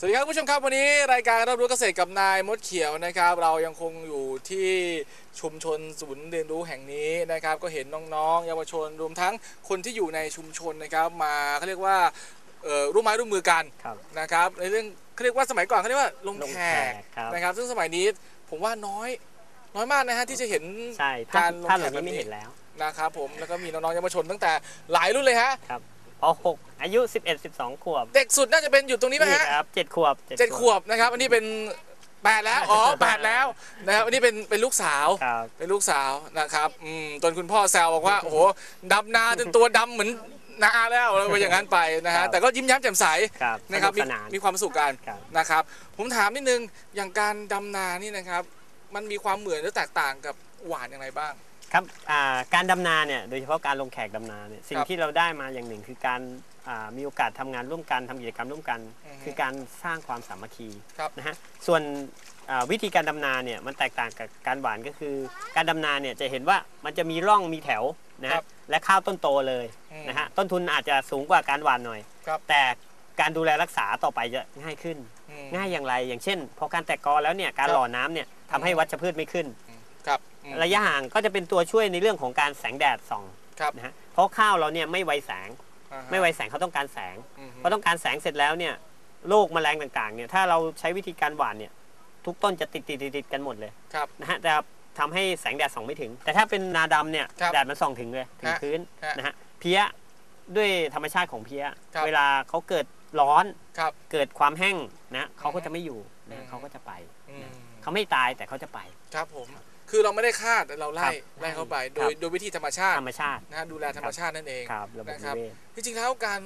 สวัสดีครับคุณผู้ชมครับวันนี้รายการรับรู้เกษตรกับนายมดเขียวนะครับ เรายังคงอยู่ที่ชุมชนศูนย์เรียนรู้แห่งนี้นะครับ ก็เห็นน้องๆ เยาวชนรวมทั้งคนที่อยู่ในชุมชนนะครับมาเขาเรียกว่าเอ่อร่วมไม้ร่วมมือกันครับนะครับในเรื่องเขาเรียกว่าสมัยก่อนเขาเรียกว่าลงลงแขแขกกครับนะครับ ซึ่งสมัยนี้ผมว่าน้อยน้อยมากนะฮะที่จะเห็นใช่ถ้าการลงถ้าแขแบกบแบบนี้นี้ไม่เห็นแล้วนะครับผมแล้วก็มีน้องๆเยาวชนตั้งแต่หลายรุ่นเลยฮะครับ ป .6 อายุ 11 12 ขวบเด็กสุดน่าจะเป็นอยู่ตรงนี้ไหมฮะครับ7ขวบเจ็ดขวบนะครับ อันนี้เป็นแปดแล้วอ๋อแปดแล้วนะครับอันนี้เป็นเป็นลูกสาวครับเป็นลูกสาวนะครับอืมจนคุณพ่อแซวบอกว่าโอ้โหดำนาจนตัวดำเหมือนนาแล้วอะไรอย่างนั้นไปนะครัฮะบแต่ก็ยิ้มแย้มแจ่มใสครับนะครับสมีกสนานมีความสุขกันครับ นะครับ ผมถามนิดนึงอย่างการดำนานี่นะครับ มันมีความเหมือนหรือแตกต่างกับหวานอย่างไรบ้าง ครับอ่าการดำนาเนี่ยโดยเฉพาะการลงแขกดำนาเนี่ยสิ่งครับที่เราได้มาอย่างหนึ่ง คือการอ่ามีโอกาสทำงานร่วมกันทำกิจกรรมร่วมกัน อือฮึคือการสร้างความสามัคคีครับนะฮะส่วนอ่าวิธีการดำนาเนี่ยมันแตกต่างกับการหวานก็คือ การดำนาเนี่ยจะเห็นว่ามันจะมีร่องมีแถวนะครัฮะบและข้าวต้นโตเลยอืมนะฮะต้นทุนอาจจะสูงกว่าการหวานหน่อย ครับ แต่การดูแลรักษาต่อไปจะง่ายขึ้น อืม ง่ายอย่างไรอย่างเช่นพอการแตกกอแล้วเนี่ยการครับหล่อน้ำเนี่ยทำให้วัชพืชไม่ขึ้นค รับอืมระยะห่างก็จะเป็นตัวช่วยในเรื่องของการแสงแดดส่องครับนะฮะเพราะข้าวเราเนี่ยไม่ไวแสงอ่าฮะไม่ไวแสงเขาต้องการแสงอืมพอต้องการแสงเสร็จแล้วเนี่ยโรคแมลงต่างๆเนี่ยถ้าเราใช้วิธีการหว่านเนี่ยทุกต้นจะติดติดติดติดกันหมดเลยครับนะฮะแต่ทำให้แสงแดดส่องไม่ถึง แต่ถ้าเป็นนาดำเนี่ยครับแดดมันส่องถึงเลยถึงฮะพื้นฮะนะฮะเพี้ยด้วยธรรมชาติของเพี้ยครับเวลาเขาเกิดร้อนครับเกิดความแห้งนะเขาก็อืมจะไม่อยู่อืนะมเขาก็จะไปอืมนะเขาไม่ตายแต่เขาจะไปครับผม คือเราไม่ได้คาดแต่เราไล่ครับไล่เข้าไป โดครัยบโดยวิธีธรรมชาติธรรมชาติ นะฮะดูแลธรรมชาตินั่นเอง ครับระบบนะคนิรับเวศ จริงๆแล้วการ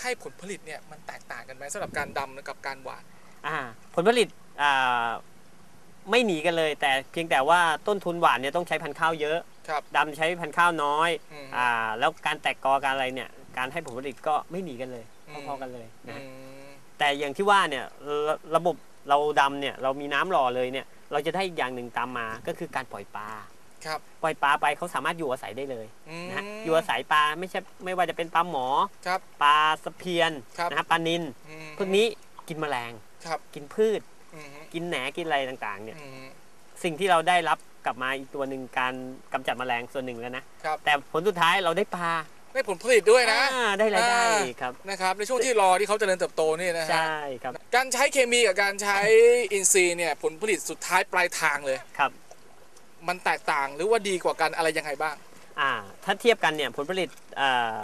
ให้ผลผลิตเนี่ยมันแตกต่างกันไหมสำหรับการดำกับการหวาน อ่าผลผลิตอ่าไม่หนีกันเลย แต่เพียงแต่ว่าต้นทุนหวานเนี่ยต้องใช้พันธุ์ข้าวเยอะครับดำใช้พันธุ์ข้าวน้อยอืม อ่าแล้วการแตกกอการอะไรเนี่ยการให้ผลผลิตก็ไม่หนีกันเลยอืม พอๆกันเลยอืนะฮะมแต่อย่างที่ว่าเนี่ยระระบบเราดำเนี่ยเรามีน้ำหล่อเลยเนี่ย เราจะได้อีกอย่างหนึ่งตามมาก็คือการปล่อยปลาครับปล่อยปลาไปเขาสามารถอยู่อาศัยได้เลยอืมนะฮะอยู่อาศัยปลาไม่ใช่ไม่ว่าจะเป็นปลาหมอครับปลาสะเพียนครับนะฮะปลานินอืมพวกนี้กินแมลงครับกินพืชอืมกินแหนกินอะไรต่างๆ เนี่ยอืมสิ่งที่เราได้รับกลับมาอีกตัวหนึ่งการกำจัดแมลงส่วนหนึ่งแล้วนะครับแต่ผลสุดท้ายเราได้ปลา ได้ผลผลิตด้วยนะอ่าได้รายได้อ่าครับนะครับในช่วงที่รอที่เขาเจริญเติบโตนี่นะฮะใช่ครับการใช้เคมีกับการใช้อินทรีย์เนี่ยผลผลิตสุดท้ายปลายทางเลย ครับมันแตกต่างหรือว่าดีกว่ากันอะไรยังไงบ้าง อ่าถ้าเทียบกันเนี่ยผลผลิตอ่า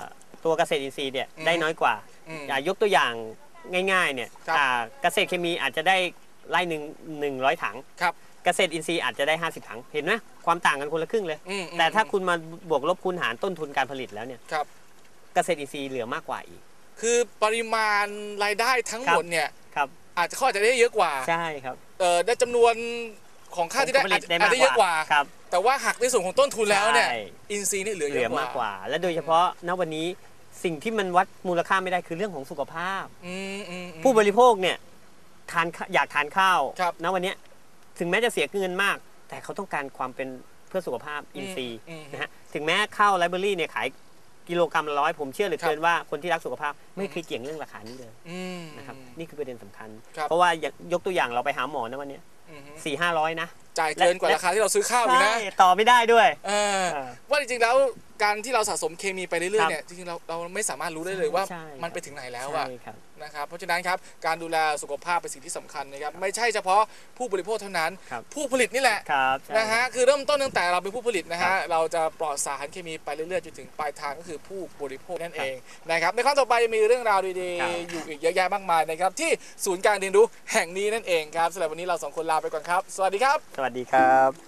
ตัวเกษตรอินทรีย์เนี่ยอืมได้น้อยกว่าอืมอ่ายกตัวอย่างง่ายๆเนี่ยครับ อ่าเกษตรเคมีอาจจะได้ ไร่หนึ่งหนึ่งร้อยถังครับเกษตรอินทรีย์อาจจะได้ 50 ถัง เห็นไหมความต่างกันคนละครึ่งเลย อืมอืมแต่ถ้าคุณมาบวกลบคูณหารต้นทุนการผลิตแล้วเนี่ยครับ เกษตรอินทรีย์เหลือมากกว่าอีก คือปริมาณรายได้ทั้งหมดเนี่ย ครับ อาจจะเขาอาจจะได้เยอะกว่าใช่ครับเออได้จำนวนของค่าที่ได้ผลผอาลิจตได้อาจมากจะเยอะกว่า ครับ แต่ว่าหักในส่วนของต้นทุนแล้วเนี่ย ใช่ อินซีย์นี่เหลือเหเยลืออะกมากกว่าว่า และโดยเฉพาะณวันนี้สิ่งที่มันวัดมูลค่าไม่ได้คือเรื่องของสุขภาพ อืมอืมอืมผู้บริโภคเนี่ย ทานข้าอยากทานข้าวครับณวันเนี้ยถึงแม้จะเสียเงินมาก แต่เขาต้องการความเป็นเพื่อสุขภาพอินทรีย์อืมอืมนะฮะถึงแม้ข้าวไลเบอรี่เนี่ยขายกิโลกรัมละร้อยผมเชื่อเหลือเกินว่าคนที่รักสุขภาพไม่เคยเกี่ยงเรื่องราคานี้เลยอืม นะครับนี่คือประเด็นสำคัญ ครับ เพราะว่าอย่างยกตัวอย่างเราไปหาหมอนะวันเนี้ยอืมสี่ห้าร้อยนะจ่ายเกินกว่าราคาที่เราซื้อข้าวอยู่ใช่นะต่อไม่ได้ด้วย เออเออว่าจริงๆแล้ว การที่เราสะสมเคมีไปเรื่ครัอยๆบเนี่ยจริงๆเราเราไม่สามารถรู้ได้เลยว่าใช่มันไปถึงไหนแล้วใช่อะครับนะครับเพราะฉะนั้นครับการดูแลสุขภาพเป็นสิ่งที่สำคัญนะครับไม่ใช่เฉพาะผู้บริโภคเท่านั้นครับผู้ผลิตนี่แหละครับใช่นะฮะคือเริ่มต้นตั้งแต่เราเป็นผู้ผลิตนะครัฮะบเราจะปลอดสารเคมีไปเรื่อยๆจนถึงปลายทางก็คือผู้บริโภคนั่นเองนะครับในครั้งต่อไปยังมีเรื่องราวดีครับๆอยู่อีกเยอะแยะมากมายนะครับที่ศูนย์การเรียนรู้แห่งนี้นั่นเองครับสำหรับวันนี้เราสองคนลาไปก่อนครับ สวัสดีครับ สวัสดีครับ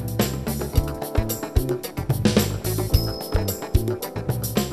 4888